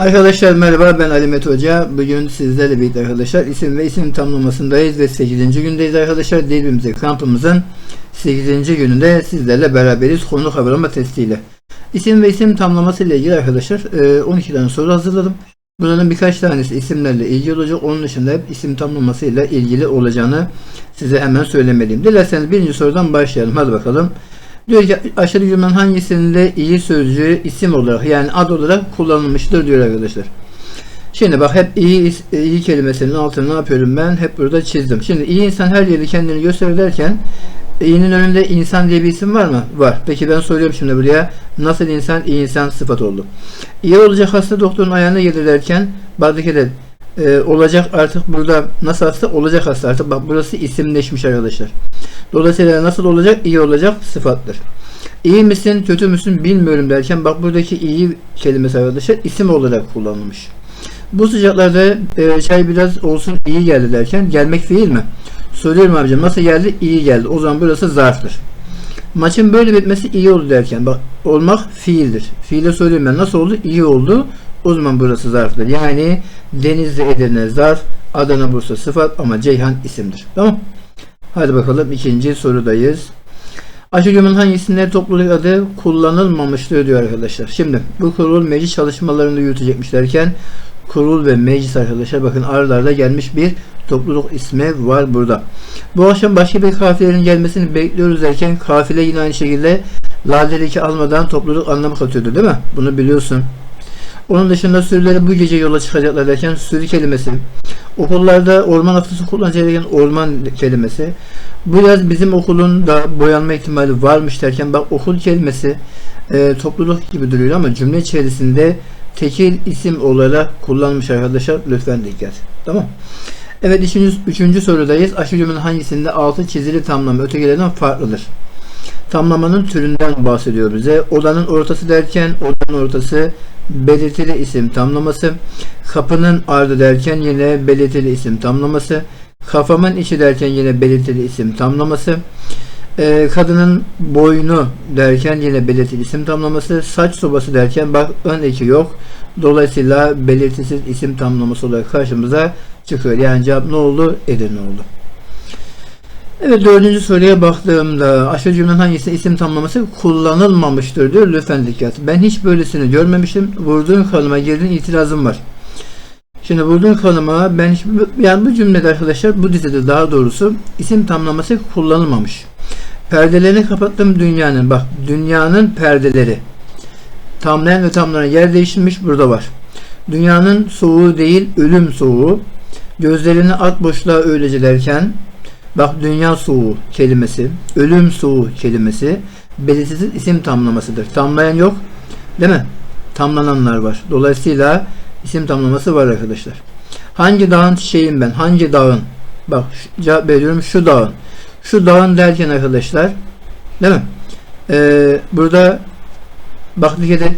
Arkadaşlar merhaba ben Ali Mete Hoca. Bugün sizlerle birlikte arkadaşlar isim ve isim tamlamasındayız ve 8. gündeyiz arkadaşlar. Dilimize kampımızın 8. gününde sizlerle beraberiz konu kavrama testiyle. İsim ve isim tamlaması ile ilgili arkadaşlar e, 12 tane soru hazırladım. Bunların birkaç tanesi isimlerle ilgili olacak. Onun dışında hep isim tamlaması ile ilgili olacağını size hemen söylemeliyim. Dilerseniz birinci sorudan başlayalım. Hadi bakalım. Diyor ki aşağıdaki cümlenin hangisinde iyi sözcüğü isim olarak yani ad olarak kullanılmıştır diyor arkadaşlar. Şimdi bak hep iyi iyi kelimesinin altını ne yapıyorum ben? Hep burada çizdim. Şimdi iyi insan her yerde kendini gösterir derken iyinin önünde insan diye bir isim var mı? Var. Peki ben soruyorum şimdi buraya. Nasıl insan iyi insan sıfat oldu? İyi olacak hasta doktorun ayağına gelir derken bazdaki de e, olacak artık burada nasıl hasta olacak hasta artık bak burası isimleşmiş arkadaşlar. Dolayısıyla nasıl olacak? İyi olacak sıfattır. İyi misin, kötü müsün bilmiyorum derken bak buradaki iyi kelimesi arkadaşlar isim olarak kullanılmış. Bu sıcaklarda e, çay biraz olsun iyi geldi derken gelmek fiil mi? Soruyorum abicim nasıl geldi? İyi geldi. O zaman burası zarftır. Maçın böyle bitmesi iyi oldu derken bak olmak fiildir. Fiile soruyorum ben nasıl oldu? İyi oldu. O zaman burası zarftır. Yani Denizli Edirne zarf, Adana Bursa sıfat ama Ceyhan isimdir. Tamam Hadi bakalım ikinci sorudayız. Aşı cümlenin hangisinde topluluk adı kullanılmamıştır diyor arkadaşlar. Şimdi bu kurul meclis çalışmalarını yürütecekmiş derken kurul ve meclis arkadaşlar bakın aralarda gelmiş bir topluluk ismi var burada. Bu akşam başka bir kafilerin gelmesini bekliyoruz derken kafile yine aynı şekilde ladedeki almadan topluluk anlamı katıyordu değil mi? Bunu biliyorsun. Onun dışında sürüleri bu gece yola çıkacaklar derken sürü kelimesi. Okullarda orman haftası kullanacak orman kelimesi. Bu yaz bizim okulun da boyanma ihtimali varmış derken bak okul kelimesi e, topluluk gibi duruyor ama cümle içerisinde tekil isim olarak kullanmış arkadaşlar. Lütfen dikkat. Tamam. Evet üçüncü, üçüncü sorudayız. Aşı cümlenin hangisinde altı çizili tamlama ötekilerden farklıdır? Tamlamanın türünden bahsediyor bize. Odanın ortası derken odanın ortası belirtili isim tamlaması. Kapının ardı derken yine belirtili isim tamlaması. Kafamın içi derken yine belirtili isim tamlaması. Ee, kadının boynu derken yine belirtili isim tamlaması. Saç sobası derken bak ön eki yok. Dolayısıyla belirtisiz isim tamlaması olarak karşımıza çıkıyor. Yani cevap ne oldu? Edirne oldu. Evet dördüncü soruya baktığımda aşağı cümlenin hangisi isim tamlaması kullanılmamıştır diyor. Lütfen dikkat. Ben hiç böylesini görmemiştim. Vurduğun kalıma girdiğin itirazım var. Şimdi vurduğun kalıma ben hiç, yani bu cümlede arkadaşlar bu dizide daha doğrusu isim tamlaması kullanılmamış. Perdelerini kapattım dünyanın. Bak dünyanın perdeleri. Tamlayan ve tamlanan yer değiştirmiş burada var. Dünyanın soğuğu değil ölüm soğuğu. Gözlerini at boşluğa öylece derken Bak dünya soğuğu kelimesi, ölüm soğuğu kelimesi belirsiz isim tamlamasıdır. Tamlayan yok değil mi? Tamlananlar var. Dolayısıyla isim tamlaması var arkadaşlar. Hangi dağın çiçeğim ben? Hangi dağın? Bak cevap veriyorum şu dağın. Şu dağın derken arkadaşlar değil mi? Ee, burada bak dikkat et.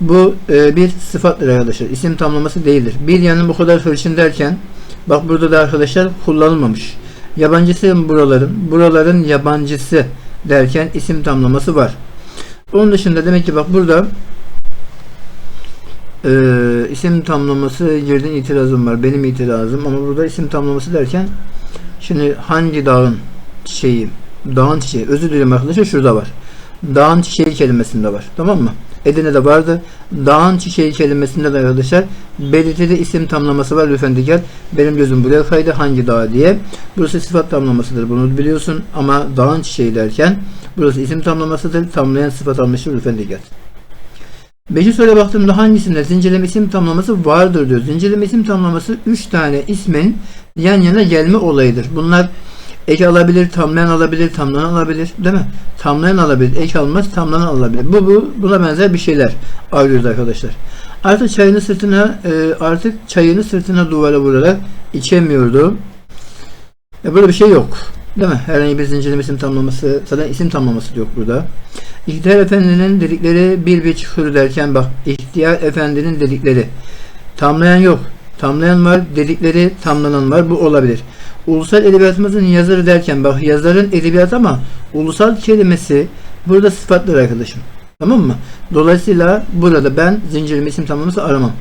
Bu e, bir sıfattır arkadaşlar. İsim tamlaması değildir. Bir yanın bu kadar hırçın derken bak burada da arkadaşlar kullanılmamış. Yabancısı buraların. Buraların yabancısı derken isim tamlaması var. Onun dışında demek ki bak burada e, isim tamlaması girdiğin itirazım var. Benim itirazım ama burada isim tamlaması derken şimdi hangi dağın çiçeği? Dağın çiçeği. Özür dilerim arkadaşlar şurada var. Dağın çiçeği kelimesinde var. Tamam mı? Edirne'de vardı. Dağın çiçeği kelimesinde de arkadaşlar belirtili isim tamlaması var. Lütfen dikkat. Benim gözüm buraya kaydı. Hangi dağ diye. Burası sıfat tamlamasıdır. Bunu biliyorsun. Ama dağın çiçeği derken burası isim tamlamasıdır. Tamlayan sıfat almıştır. Lütfen dikkat. Beşinci soruya baktığımda hangisinde zincirleme isim tamlaması vardır diyor. Zincirleme isim tamlaması 3 tane ismin yan yana gelme olayıdır. Bunlar Ek alabilir, tamlayan alabilir, tamlanan alabilir. Değil mi? Tamlayan alabilir, ek almaz, tamlanan alabilir. Bu, bu buna benzer bir şeyler arıyoruz arkadaşlar. Artık çayını sırtına e, artık çayını sırtına duvara vurarak içemiyordu. E, böyle bir şey yok. Değil mi? Herhangi bir zincirleme isim tamlaması, zaten isim tamlaması yok burada. İhtiyar Efendi'nin dedikleri bir bir çıkıyor derken bak, İhtiyar Efendi'nin dedikleri. Tamlayan yok. Tamlayan var, dedikleri tamlanan var. Bu olabilir. Ulusal edebiyatımızın yazarı derken bak yazarın edebiyat ama ulusal kelimesi burada sıfatlar arkadaşım. Tamam mı? Dolayısıyla burada ben zincirimi isim tamlaması aramam.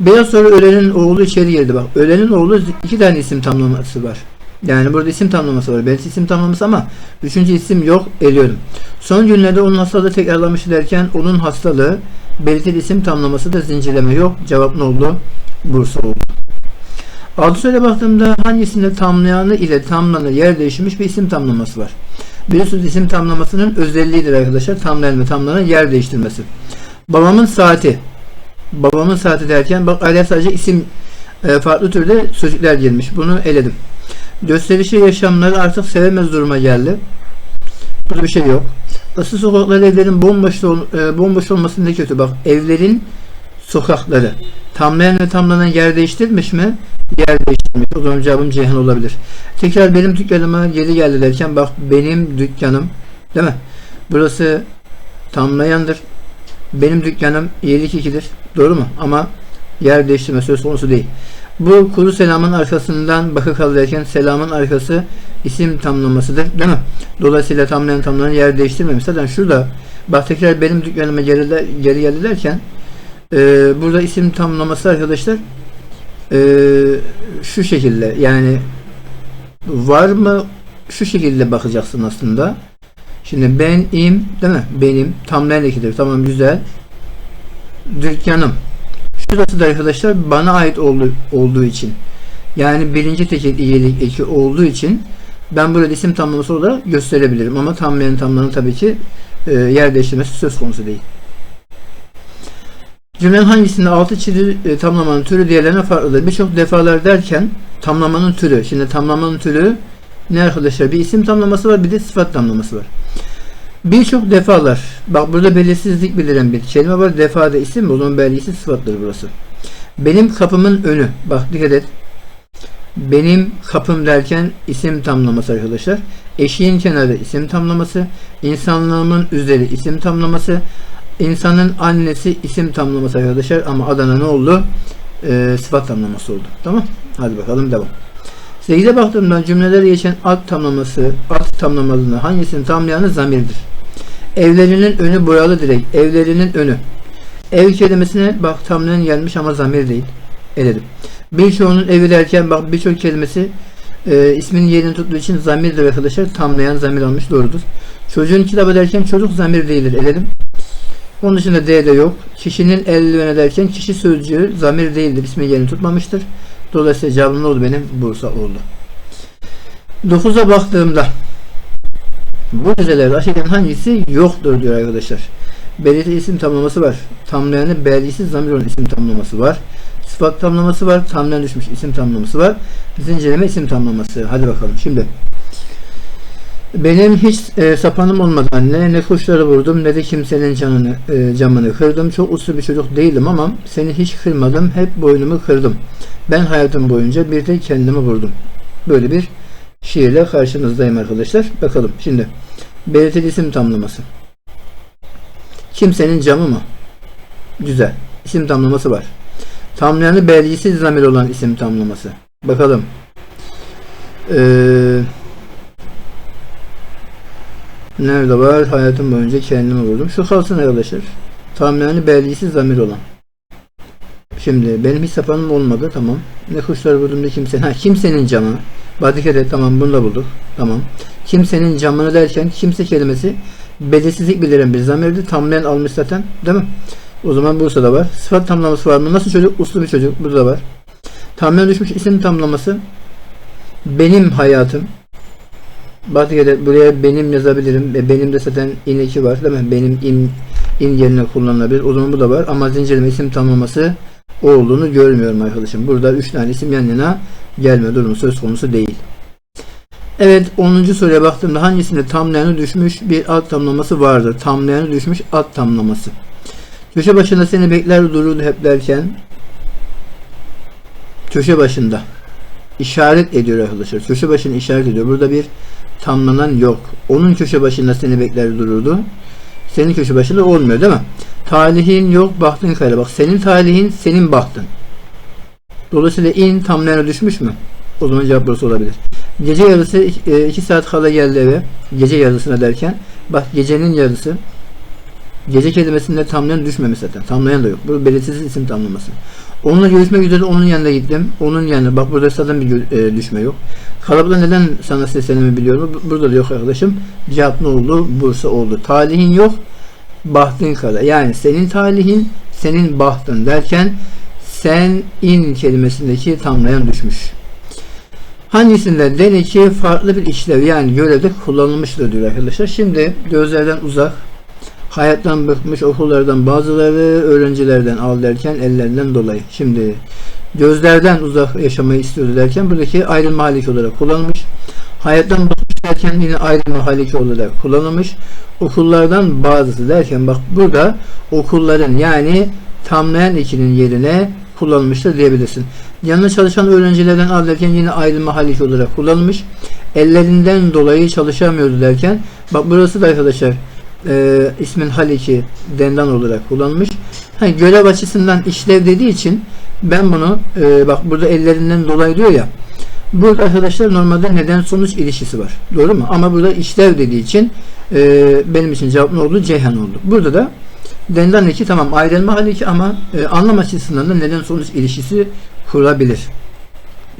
Beyaz sonra ölenin oğlu içeri girdi bak. Ölenin oğlu iki tane isim tamlaması var. Yani burada isim tamlaması var. Belki isim tamlaması ama üçüncü isim yok. Eliyorum. Son günlerde onun hastalığı tekrarlamış derken onun hastalığı belirtili isim tamlaması da zincirleme yok. Cevap ne oldu? Bursa oldu. Altı söyle baktığımda hangisinde tamlayanı ile tamlanı yer değişmiş bir isim tamlaması var. Biliyorsunuz isim tamlamasının özelliğidir arkadaşlar. Tamlayan ve tamlanan yer değiştirmesi. Babamın saati. Babamın saati derken bak araya sadece isim e, farklı türde sözcükler girmiş. Bunu eledim. Gösterişli yaşamları artık sevemez duruma geldi. Burada bir şey yok. Isı sokakları evlerin bomboş, e, bomboş olması ne kötü. Bak evlerin sokakları. Tamlayan ve tamlanan yer değiştirmiş mi? Yer değiştirmiş. O zaman cevabım Ceyhan olabilir. Tekrar benim dükkanıma geri geldi derken bak benim dükkanım değil mi? Burası tamlayandır. Benim dükkanım 722'dir. Doğru mu? Ama yer değiştirme söz konusu değil. Bu kuru selamın arkasından bakı kalırken selamın arkası isim tamlamasıdır. Değil mi? Dolayısıyla tamlayan tamlanan yer değiştirmemiş. Zaten şurada bak tekrar benim dükkanıma geri, geri geldi derken e, burada isim tamlaması arkadaşlar e, şu şekilde yani var mı şu şekilde bakacaksın aslında. Şimdi benim değil mi? Benim tamlayan ekidir. Tamam güzel. Dükkanım. Şurası da arkadaşlar bana ait olduğu, olduğu için yani birinci tekil iyilik eki olduğu için ben burada isim tamlaması olarak gösterebilirim ama tamlayan tamlanan tabii ki e, yer değiştirmesi söz konusu değil. Cümlenin hangisinde altı çizili e, tamlamanın türü diğerlerine farklıdır? Birçok defalar derken tamlamanın türü. Şimdi tamlamanın türü ne arkadaşlar? Bir isim tamlaması var bir de sıfat tamlaması var. Birçok defalar. Bak burada belirsizlik bildiren bir kelime var. Defada isim o zaman belgisi sıfattır burası. Benim kapımın önü. Bak dikkat et. Benim kapım derken isim tamlaması arkadaşlar. Eşiğin kenarı isim tamlaması. İnsanlığımın üzeri isim tamlaması. İnsanın annesi isim tamlaması arkadaşlar. Ama Adana ne oldu? Ee, sıfat tamlaması oldu. Tamam. Hadi bakalım devam. 8'e baktığımda cümlelere geçen alt tamlaması, alt tamlamalığını hangisini tamlayanı zamirdir. Evlerinin önü boyalı direkt. Evlerinin önü. Ev kelimesine bak tamlayan gelmiş ama zamir değil. Eledim. Birçoğunun evi derken bak birçok kelimesi e, isminin yerini tuttuğu için zamirdir arkadaşlar. Tamlayan zamir almış doğrudur. Çocuğun kitabı derken çocuk zamir değildir. Eledim. Onun dışında D de yok. Kişinin eldiveni derken kişi sözcüğü zamir değildir. İsmin yerini tutmamıştır. Dolayısıyla cevabım ne oldu benim? Bursa oldu. 9'a baktığımda bu dizelerde aşağıdan hangisi yoktur diyor arkadaşlar. Belirti isim tamlaması var. Tamlayanı belgisiz zamir olan isim tamlaması var. Sıfat tamlaması var. Tamlayan düşmüş isim tamlaması var. Zincirleme isim tamlaması. Hadi bakalım. Şimdi benim hiç e, sapanım olmadı anne. Ne kuşları vurdum ne de kimsenin canını e, camını kırdım. Çok uslu bir çocuk değilim ama seni hiç kırmadım. Hep boynumu kırdım. Ben hayatım boyunca bir de kendimi vurdum. Böyle bir şiirle karşınızdayım arkadaşlar. Bakalım şimdi. Belirtili isim tamlaması. Kimsenin camı mı? Güzel. İsim tamlaması var. Tamlayanı belgisiz zamir olan isim tamlaması. Bakalım. Eee Nerede var? Hayatım boyunca kendimi vurdum. Şu kalsın arkadaşlar. Tamlayanı belgisiz zamir olan. Şimdi benim hiç sapanım olmadı. Tamam. Ne kuşlar vurdum ne kimsenin. Ha kimsenin camı. Badikede tamam bunu da bulduk. Tamam. Kimsenin camını derken kimse kelimesi belirsizlik bildiren bir zamirdi. Tamlayan almış zaten. Değil mi? O zaman Bursa'da var. Sıfat tamlaması var mı? Nasıl çocuk? Uslu bir çocuk. Burada var. Tamlayan düşmüş isim tamlaması. Benim hayatım. Batı'da buraya benim yazabilirim. E, benim de zaten in eki var değil mi? Benim in, in yerine kullanılabilir. O zaman bu da var. Ama zincirleme isim tamlaması olduğunu görmüyorum arkadaşım. Burada 3 tane isim yan yana gelme durumu söz konusu değil. Evet 10. soruya baktığımda hangisinde tamlayanı düşmüş bir alt tamlaması vardır? Tamlayanı düşmüş alt tamlaması. Köşe başında seni bekler dururdu hep derken köşe başında işaret ediyor arkadaşlar. Köşe başını işaret ediyor. Burada bir tamlanan yok. Onun köşe başında seni bekler dururdu. Senin köşe başında olmuyor değil mi? Talihin yok, bahtın kayla. Bak senin talihin senin bahtın. Dolayısıyla in tamlayana düşmüş mü? O zaman cevap burası olabilir. Gece yarısı 2 e, saat kala geldi eve. Gece yarısına derken bak gecenin yarısı Gece kelimesinde tamlayan düşmemiş zaten. Tamlayan da yok. Bu belirsiz isim tamlaması. Onunla görüşmek üzere onun yanına gittim. Onun yanına bak burada zaten bir e, düşme yok. Karabuk'ta neden sana seslenimi biliyorum. Bu- Burada da yok arkadaşım. Cevap ne oldu? Bursa oldu. Talihin yok. Bahtın kara. Yani senin talihin, senin bahtın derken sen in kelimesindeki tamlayan düşmüş. Hangisinde den ki farklı bir işlev yani görevde kullanılmıştır diyor arkadaşlar. Şimdi gözlerden uzak, hayattan bıkmış okullardan bazıları öğrencilerden al derken ellerinden dolayı. Şimdi gözlerden uzak yaşamayı istiyordu derken buradaki ayrılma haliki olarak kullanılmış. Hayattan bıkmış derken yine ayrılma haliki olarak kullanılmış. Okullardan bazısı derken bak burada okulların yani tamlayan ikinin yerine kullanılmıştır diyebilirsin. Yanına çalışan öğrencilerden al derken yine ayrılma haliki olarak kullanılmış. Ellerinden dolayı çalışamıyordu derken bak burası da arkadaşlar e, ismin haliki dendan olarak kullanılmış. Hani görev açısından işlev dediği için ben bunu e, bak burada ellerinden dolayı diyor ya Burada arkadaşlar normalde neden sonuç ilişkisi var. Doğru mu? Ama burada işlev dediği için e, benim için cevap ne oldu? Ceyhan oldu. Burada da dendan iki tamam ayrılma hali iki ama e, anlam açısından da neden sonuç ilişkisi kurabilir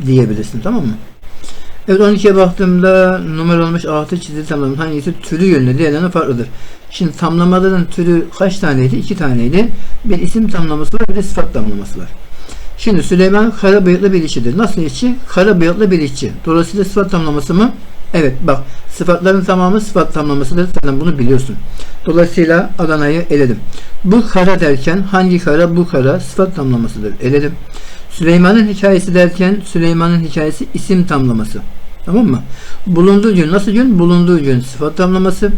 diyebilirsin. Tamam mı? Evet 12'ye baktığımda numaralamış altı çizili tamlamanın hangisi türü yönünde diğerlerine farklıdır. Şimdi tamlamaların türü kaç taneydi? İki taneydi. Bir isim tamlaması var bir de sıfat tamlaması var. Şimdi Süleyman kara bıyıklı bir işçidir. Nasıl işçi? Kara bıyıklı bir işçi. Dolayısıyla sıfat tamlaması mı? Evet bak sıfatların tamamı sıfat tamlamasıdır. Sen bunu biliyorsun. Dolayısıyla Adana'yı eledim. Bu kara derken hangi kara? Bu kara sıfat tamlamasıdır. Eledim. Süleyman'ın hikayesi derken Süleyman'ın hikayesi isim tamlaması. Tamam mı? Bulunduğu gün nasıl gün? Bulunduğu gün sıfat tamlaması.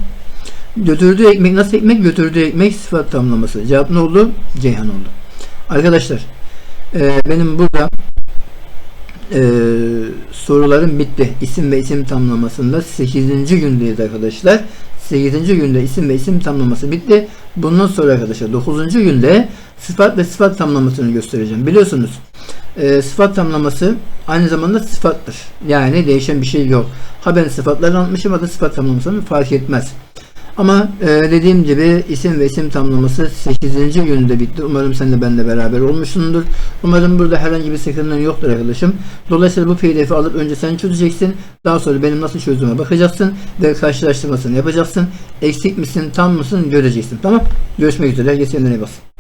Götürdüğü ekmek nasıl ekmek? Götürdüğü ekmek sıfat tamlaması. Cevap ne oldu? Ceyhan oldu. Arkadaşlar ee, benim burada e, sorularım bitti. İsim ve isim tamlamasında 8. gündeyiz arkadaşlar. 8. günde isim ve isim tamlaması bitti. Bundan sonra arkadaşlar 9. günde sıfat ve sıfat tamlamasını göstereceğim. Biliyorsunuz e, sıfat tamlaması aynı zamanda sıfattır. Yani değişen bir şey yok. Ha ben sıfatlarını anlatmışım ya sıfat tamlamasını fark etmez. Ama e, dediğim gibi isim ve isim tamlaması 8. günde bitti. Umarım sen de benimle beraber olmuşsundur. Umarım burada herhangi bir sıkıntın yoktur arkadaşım. Dolayısıyla bu pdf'i alıp önce sen çözeceksin. Daha sonra benim nasıl çözdüğüme bakacaksın ve karşılaştırmasını yapacaksın. Eksik misin, tam mısın göreceksin. Tamam? Görüşmek üzere. İyi bak.